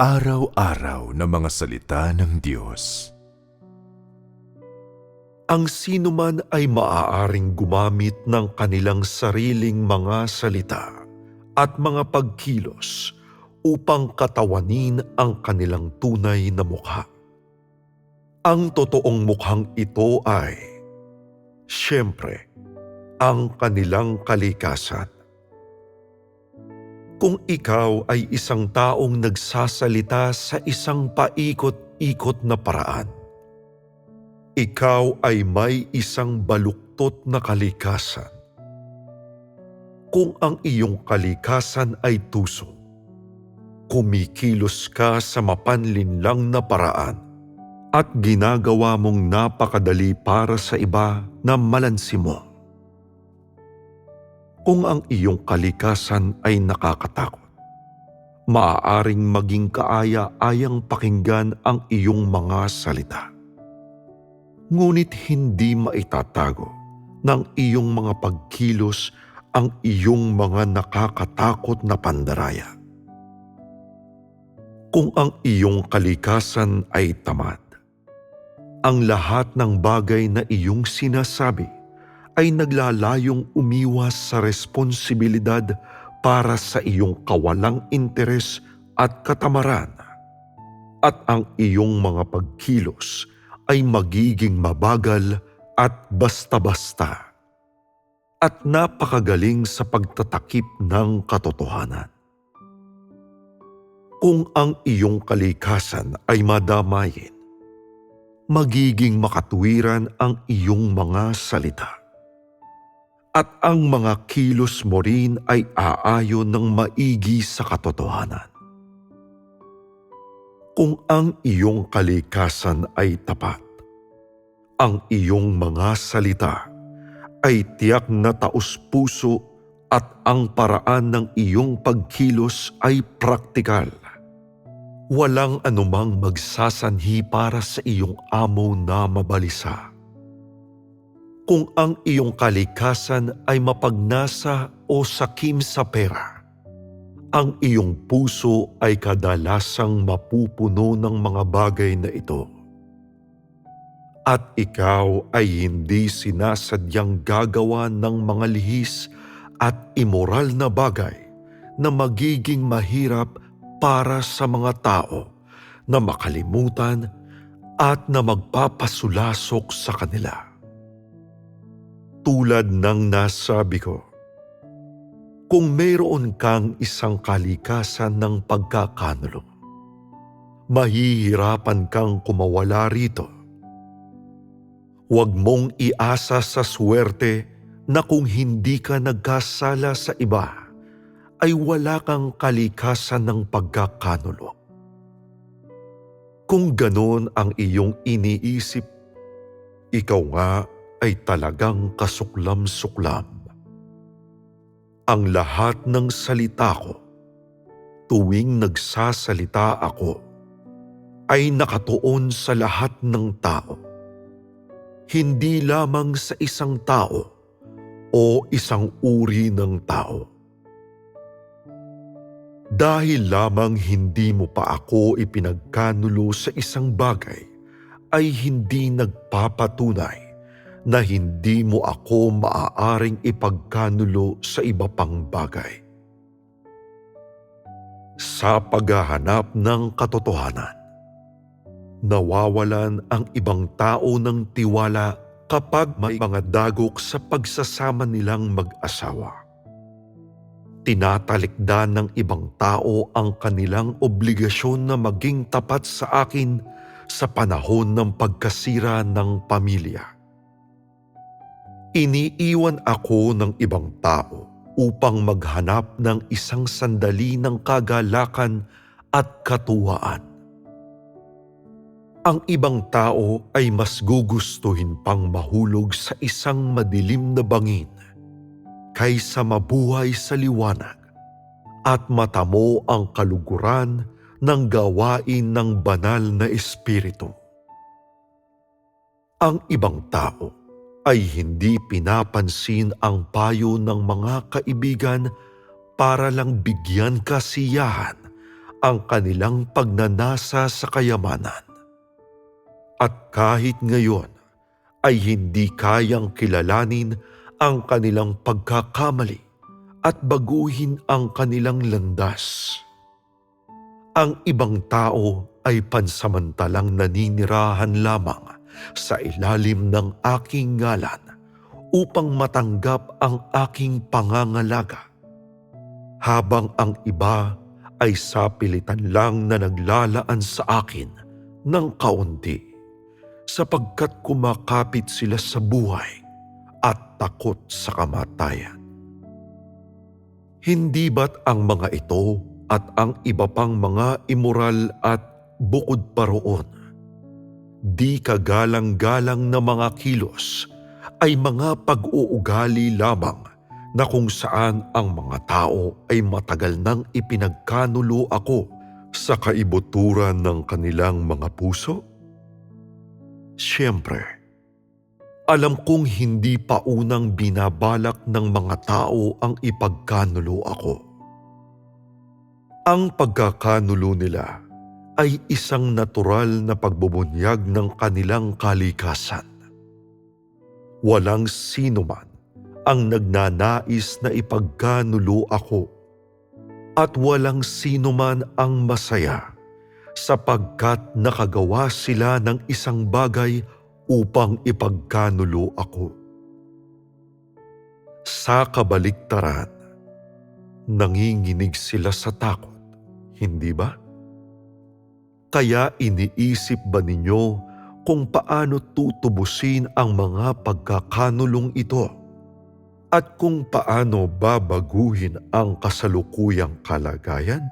Pang-araw-araw na mga salita ng Diyos. ang sino man ay maaaring gumamit ng kanilang sariling mga salita at mga pagkilos upang katawanin ang kanilang tunay na mukha. Ang totoong mukhang ito ay, siyempre, ang kanilang kalikasan. Kung ikaw ay isang taong nagsasalita sa isang paikot-ikot na paraan, ikaw ay may isang baluktot na kalikasan. Kung ang iyong kalikasan ay tuso, kumikilos ka sa mapanlinlang na paraan at ginagawa mong napakadali para sa iba na malansi. Kung ang iyong kalikasan ay nakakatakot, maaaring maging kaaya-ayang pakinggan ang iyong mga salita ngunit hindi maitatago ng iyong mga pagkilos ang iyong mga nakakatakot na pandaraya. Kung ang iyong kalikasan ay tamad, ang lahat ng bagay na iyong sinasabi ay naglalayong umiwas sa responsibilidad para sa iyong kawalang interes at katamaran at ang iyong mga pagkilos ay magiging mabagal at basta-basta at napakagaling sa pagtatakip ng katotohanan. Kung ang iyong kalikasan ay madamayin, magiging makatuwiran ang iyong mga salita. At ang mga kilos mo rin ay aayon ng maigi sa katotohanan kung ang iyong kalikasan ay tapat. Ang iyong mga salita ay tiyak na taus-puso at ang paraan ng iyong pagkilos ay praktikal. Walang anumang magsasanhi para sa iyong amo na mabalisa. Kung ang iyong kalikasan ay mapagnasa o sakim sa pera, ang iyong puso ay kadalasang mapupuno ng mga bagay na ito. At ikaw ay hindi sinasadyang gagawa ng mga lihis at imoral na bagay na magiging mahirap para sa mga tao na makalimutan at na magpapasulasok sa kanila. Tulad ng nasabi ko, kung mayroon kang isang kalikasan ng pagkakanulo. Mahihirapan kang kumawala rito. Huwag mong iasa sa swerte na kung hindi ka nagkasala sa iba, ay wala kang kalikasan ng pagkakanulo. Kung ganon ang iyong iniisip, ikaw nga ay talagang kasuklam-suklam ang lahat ng salita ko tuwing nagsasalita ako ay nakatuon sa lahat ng tao. Hindi lamang sa isang tao o isang uri ng tao. Dahil lamang hindi mo pa ako ipinagkanulo sa isang bagay, ay hindi nagpapatunay na hindi mo ako maaaring ipagkanulo sa iba pang bagay. Sa paghahanap ng katotohanan, nawawalan ang ibang tao ng tiwala kapag may mga dagok sa pagsasama nilang mag-asawa. Tinatalikdan ng ibang tao ang kanilang obligasyon na maging tapat sa akin sa panahon ng pagkasira ng pamilya Iniiwan ako ng ibang tao upang maghanap ng isang sandali ng kagalakan at katuwaan. Ang ibang tao ay mas gugustuhin pang mahulog sa isang madilim na bangin kaysa mabuhay sa liwanag at matamo ang kaluguran ng gawain ng banal na espiritu. Ang ibang tao ay hindi pinapansin ang payo ng mga kaibigan para lang bigyan kasiyahan ang kanilang pagnanasa sa kayamanan. At kahit ngayon ay hindi kayang kilalanin ang kanilang pagkakamali at baguhin ang kanilang landas. Ang ibang tao ay pansamantalang naninirahan lamang sa ilalim ng aking ngalan upang matanggap ang aking pangangalaga. Habang ang iba ay sapilitan lang na naglalaan sa akin ng kaunti sapagkat kumakapit sila sa buhay at takot sa kamatayan. Hindi ba't ang mga ito at ang iba pang mga immoral at bukod pa roon, di kagalang-galang na mga kilos ay mga pag-uugali lamang na kung saan ang mga tao ay matagal nang ipinagkanulo ako sa kaibuturan ng kanilang mga puso? Siyempre, alam kong hindi pa unang binabalak ng mga tao ang ipagkanulo ako. Ang pagkakanulo nila ay isang natural na pagbubunyag ng kanilang kalikasan. Walang sino man ang nagnanais na ipagkanulo ako at walang sino man ang masaya sapagkat nakagawa sila ng isang bagay upang ipagkanulo ako. Sa kabaliktaran, nanginginig sila sa takot, hindi ba? Kaya iniisip ba ninyo kung paano tutubusin ang mga pagkakanulong ito at kung paano babaguhin ang kasalukuyang kalagayan?